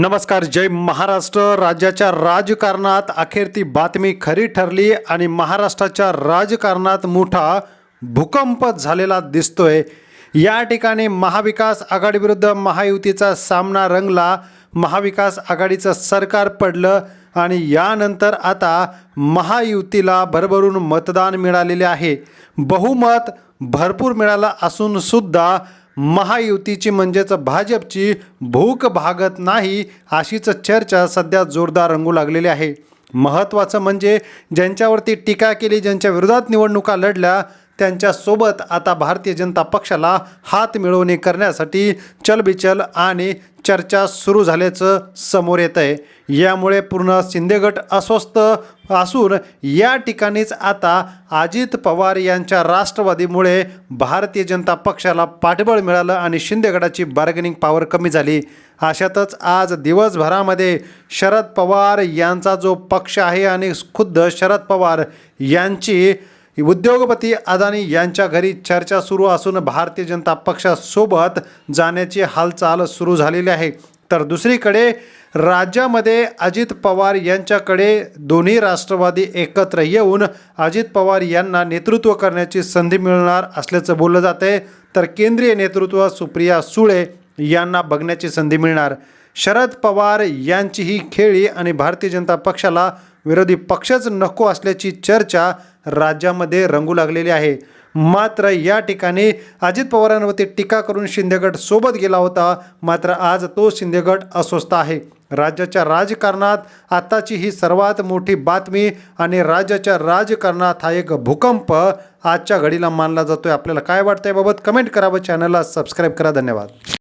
नमस्कार जय महाराष्ट्र. राज्याच्या राजकारणात अखेर ती बातमी खरी ठरली आणि महाराष्ट्राच्या राजकारणात मोठा भूकंप झालेला दिसतोय. या ठिकाणी महाविकास आघाडीविरुद्ध महायुतीचा सामना रंगला. महाविकास आघाडीचं सरकार पडलं आणि यानंतर आता महायुतीला भरभरून मतदान मिळालेले आहे. बहुमत भरपूर मिळाला असून सुद्धा महायुतीची म्हणजेच भाजपची भूक भागत नाही अशीच चर्चा सध्या जोरदार रंगू लागलेली आहे. महत्त्वाचं म्हणजे ज्यांच्यावरती टीका केली ज्यांच्या विरोधात निवडणुका लढल्या त्यांच्यासोबत आता भारतीय जनता पक्षाला हात मिळवणी करण्यासाठी चलबिचल आणि चर्चा सुरू झाल्याचं समोर येत आहे यामुळे पूर्ण शिंदेगट अस्वस्थ असून या ठिकाणीच आता अजित पवार यांच्या राष्ट्रवादीमुळे भारतीय जनता पक्षाला पाठबळ मिळालं आणि शिंदेगडाची बार्गेनिंग पॉवर कमी झाली. अशातच आज दिवसभरामध्ये शरद पवार यांचा जो पक्ष आहे आणि खुद्द शरद पवार यांची उद्योगपती अदानी यांच्या घरी चर्चा सुरू असून भारतीय जनता पक्षासोबत जाण्याची हालचाल सुरू झालेली आहे. तर दुसरीकडे राज्यामध्ये अजित पवार यांच्याकडे दोन्ही राष्ट्रवादी एकत्र येऊन अजित पवार यांना नेतृत्व करण्याची संधी मिळणार असल्याचं बोललं जात आहे तर केंद्रीय नेतृत्व सुप्रिया सुळे यांना बघण्याची संधी मिळणार. शरद पवार यांची ही खेळी आणि भारतीय जनता पक्षाला विरोधी पक्षच नको असल्याची चर्चा राज्यामध्ये रंगू लागलेली आहे. मात्र या ठिकाणी अजित पवारांवरती टीका करून शिंदेगड सोबत गेला होता. मात्र आज तो शिंदेगड अस्वस्थ आहे. राज्याच्या राजकारणात आत्ताची ही सर्वात मोठी बातमी आणि राज्याच्या राजकारणात हा एक भूकंप आजच्या घडीला मानला जातोय. आपल्याला काय वाटतंय बाबत कमेंट करावं चॅनलला सबस्क्राईब करा. धन्यवाद.